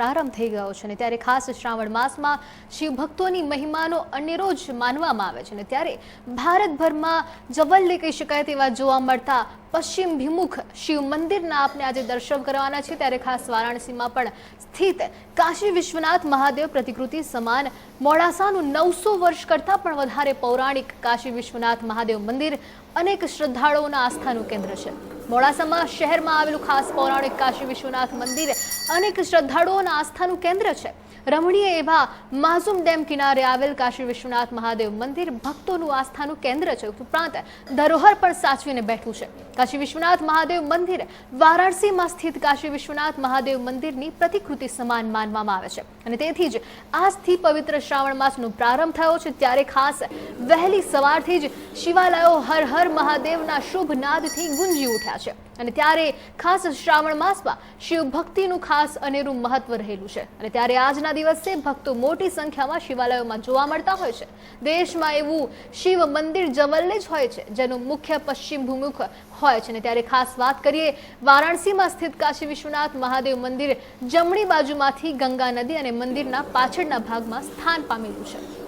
પ્રારંભ થઈ ગયો છે અને ત્યારે ખાસ શ્રાવણ માસમાં શિવભક્તોની મહિમાનો અનેરો જ માનવામાં આવે છે અને ત્યારે ભારતભરમાં જવલ્લે કહી શકાય તેવા જોવા મળતા પશ્ચિમ ભિમુખ શિવ મંદિરના આપને આજે દર્શન કરવાના છે. ત્યારે ખાસ વારાણસીમાં પણ સ્થિત કાશી વિશ્વનાથ મહાદેવ પ્રતિકૃતિ સમાન મોડાસાનું નવસો વર્ષ કરતાં પણ વધારે પૌરાણિક કાશી વિશ્વનાથ મહાદેવ મંદિર અનેક શ્રદ્ધાળુઓના આસ્થાનું કેન્દ્ર છે. મોડાસામાં શહેરમાં આવેલું ખાસ પૌરાણિક કાશી વિશ્વનાથ મંદિર અનેક શ્રદ્ધાળુઓના આસ્થાનું કેન્દ્ર છે. રમણીય એવા માઝુમ ડેમ કિનારે આવેલ કાશી વિશ્વનાથ મહાદેવ મંદિર ભક્તોનું આસ્થાનું કેન્દ્ર છે. ઉપરાંત ધરોહર પણ સાચવીને બેઠું છે. કાશી વિશ્વનાથ મહાદેવ મંદિર વારાણસીમાં સ્થિત કાશી વિશ્વનાથ મહાદેવ મંદિરની પ્રતિકૃતિ સમાન માનવામાં આવે છે. અને તેથી જ આજથી પવિત્ર શ્રાવણ માસનો પ્રારંભ થયો છે. ત્યારે ખાસ વહેલી સવારથી જ શિવાલયો હર હર મહાદેવના શુભ નાદથી ગુંજી ઉઠ્યા છે. અને ત્યારે ખાસ શ્રાવણ માસમાં શિવ ભક્તિનું ખાસ અનેરું મહત્વ રહેલું છે. અને ત્યારે આજના દિવસે ભક્તો મોટી સંખ્યામાં શિવાલયોમાં જોવા મળતા હોય છે. દેશમાં એવું શિવ મંદિર જવલ્લે જ હોય છે, જેનું મુખ્ય પશ્ચિમ ભૂમુખ હોય છે. અને ત્યારે ખાસ વાત કરીએ વારાણસીમાં સ્થિત કાશી વિશ્વનાથ મહાદેવ મંદિર જમણી બાજુમાંથી ગંગા નદી અને મંદિરના પાછળના ભાગમાં સ્થાન પામેલું છે.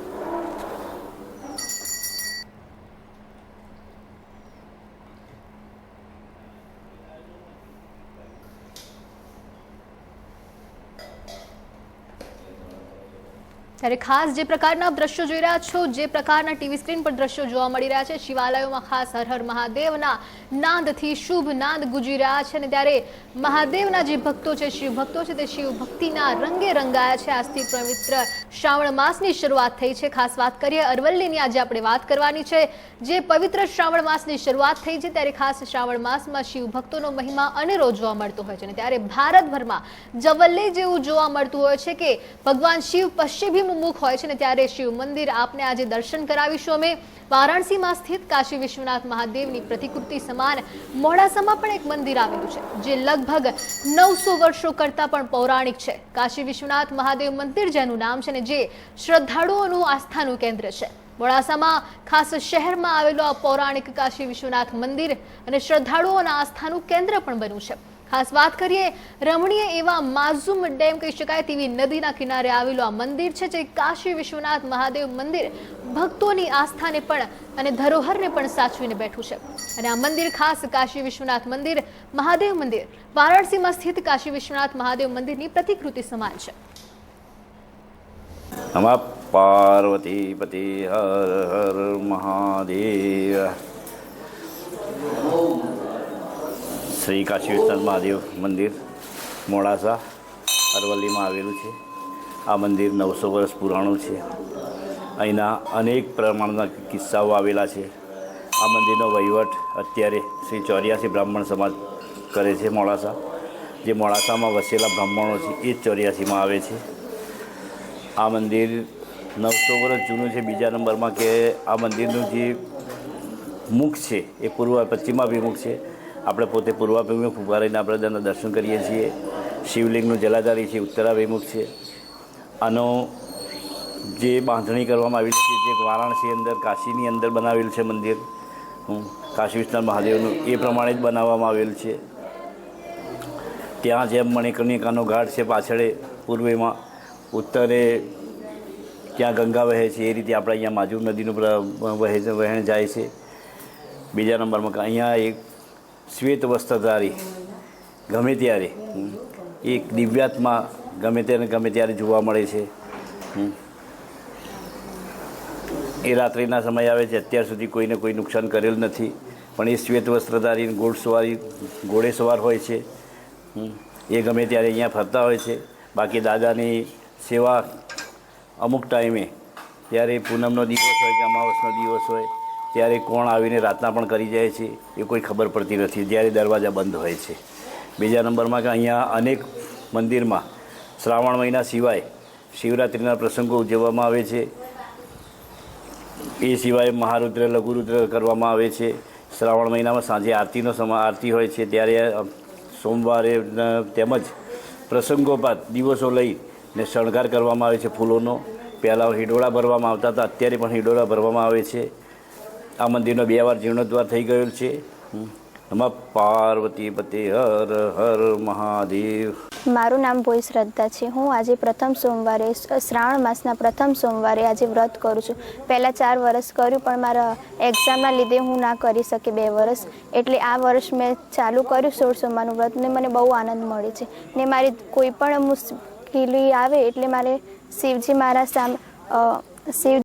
ત્યારે ખાસ જે પ્રકારના દ્રશ્યો જોઈ રહ્યા છો, જે પ્રકારના ટીવી સ્ક્રીન પર દ્રશ્યો જોવા મળી રહ્યા છે, શિવાલયોમાં ખાસ હર મહાદેવના નાદથી શુભ નાદ ગુજી રહ્યા છે અને ત્યારે મહાદેવના જે ભક્તો છે, શિવ ભક્તો છે, તે શિવ ભક્તિના રંગે રંગાયા છે. આજથી પવિત્ર શ્રાવણ માસની શરૂઆત થઈ છે. ખાસ વાત કરીએ અરવલ્લીની, આજે આપણે વાત કરવાની છે. જે પવિત્ર શ્રાવણ માસની શરૂઆત થઈ છે, ત્યારે ખાસ શ્રાવણ માસમાં શિવ ભક્તોનો મહિમા અનેરો જોવા મળતો હોય છે. અને ત્યારે ભારતભરમાં જવલ્લે જેવું જોવા મળતું હોય છે કે ભગવાન શિવ પશ્ચિમી મુખ હોય છે ને ત્યારે શિવ મંદિર આપને આજે દર્શન કરાવીશું અમે. વારાણસીમાં સ્થિત કાશી વિશ્વનાથ મહાદેવની પ્રતિકૃતિ સમાન મોડાસામાં પણ એક મંદિર આવેલું છે, જે લગભગ નવસો વર્ષો કરતાં પણ પૌરાણિક છે. કાશી વિશ્વનાથ મહાદેવ મંદિર જેનું નામ છે ને જે શ્રદ્ધાળુઓનું આસ્થાનું કેન્દ્ર છે. મોડાસામાં ખાસ શહેરમાં આવેલું આ પૌરાણિક કાશી વિશ્વનાથ મંદિર અને શ્રદ્ધાળુઓના આસ્થાનું કેન્દ્ર પણ બન્યું છે. ખાસ વાત કરીએ, રમણીય એવા માઝુમ ડેમ કહી શકાય તેવી નદીના કિનારે આવેલું આ મંદિર છે, જે કાશી વિશ્વનાથ મહાદેવ મંદિર ભક્તોની આસ્થાને પણ અને ધરોહરને પણ સાચવીને બેઠું છે. અને આ મંદિર ખાસ કાશી વિશ્વનાથ મંદિર, મહાદેવ મંદિર, વારાણસીમાં સ્થિત કાશી વિશ્વનાથ મહાદેવ મંદિરની પ્રતિકૃતિ સમાન છે. નમઃ પાર્વતી પતિ હર હર મહાદેવ. શ્રી કાશી વિશ્વનાથ મહાદેવ મંદિર, મોડાસા, અરવલ્લીમાં આવેલું છે. આ મંદિર નવસો વર્ષ પુરાણું છે. અહીંના અનેક પ્રમાણના કિસ્સાઓ આવેલા છે. આ મંદિરનો વહીવટ અત્યારે શ્રી ચોર્યાસી બ્રાહ્મણ સમાજ કરે છે મોડાસા. જે મોડાસામાં વસેલા બ્રાહ્મણો છે એ જ ચોર્યાસીમાં આવે છે. આ મંદિર નવસો વર્ષ જૂનું છે. બીજા નંબરમાં કે આ મંદિરનું જે મુખ છે એ પૂર્વ પશ્ચિમાભિમુખ છે. આપણે પોતે પૂર્વાભિમુખ ઊભા રહીને આપણે તેના દર્શન કરીએ છીએ. શિવલિંગનું જલાધારી છે, ઉત્તરાભિમુખ છે. આનો જે બાંધણી કરવામાં આવી છે, જે વારાણસી અંદર, કાશીની અંદર બનાવેલ છે મંદિર. કાશી વિશ્વનાથ મહાદેવનું, એ પ્રમાણે જ બનાવવામાં આવેલ છે. ત્યાં જેમ મણિકર્ણિકાનો ઘાટ છે પાછળે, પૂર્વેમાં, ઉત્તરે ત્યાં ગંગા વહે છે, એ રીતે આપણે અહીંયા માજુર નદીનું વહે, વહેણ જાય છે. બીજા નંબરમાં અહીંયા એક શ્વેત વસ્ત્રધારી ગમે ત્યારે. એ દિવ્યાત્મા ગમે ત્યારે ગમે ત્યારે જોવા મળે છે. એ રાત્રિના સમય આવે છે, અત્યાર સુધી કોઈને કોઈ નુકસાન કરેલ નથી. પણ એ શ્વેત વસ્ત્રધારી ઘોડસવારી ઘોડેસવાર હોય છે. એ ગમે ત્યારે અહીંયા ફરતા હોય છે. બાકી દાદાની સેવા અમુક ટાઈમે. ત્યારે પૂનમનો દિવસ હોય કે અમાવસનો દિવસ હોય. ત્યારે કોણ આવીને રાતના પણ કરી જાય છે, એ કોઈ ખબર પડતી નથી. જ્યારે દરવાજા બંધ હોય છે. બીજા નંબરમાં કે અહીંયા અનેક મંદિરમાં શ્રાવણ મહિના સિવાય શિવરાત્રિના પ્રસંગો ઉજવવામાં આવે છે. એ સિવાય મહારુદ્ર, લઘુરુદ્ર કરવામાં આવે છે. શ્રાવણ મહિનામાં સાંજે આરતીનો સમા, આરતી હોય છે. ત્યારે સોમવારે તેમજ પ્રસંગોપાત દિવસો લઈ ને શણગાર કરવામાં આવે છે ફૂલોનો. પહેલાં હિડોળા ભરવામાં આવતા હતા. અત્યારે પણ હિડોળા ભરવામાં આવે છે. આ મંદિરનો બે વાર જીર્ણોદ્વાર થઈ ગયેલ છે. નમઃ પાર્વતી પતિ, હર હર, મહાદેવ. મારું નામ ભોઈ શ્રદ્ધા છે. હું આજે પ્રથમ સોમવારે શ્રાવણ માસના પ્રથમ સોમવારે આજે વ્રત કરું છું. પહેલાં ચાર વર્ષ કર્યું, પણ મારા એક્ઝામના લીધે હું ના કરી શકી બે વર્ષ એટલે આ વર્ષ મેં ચાલુ કર્યું સોળ સોમવારનું વ્રત ને મને બહુ આનંદ મળે છે. ને મારી કોઈ પણ મુશ્કેલી આવે એટલે મારે શિવજી મારા સામે શિવ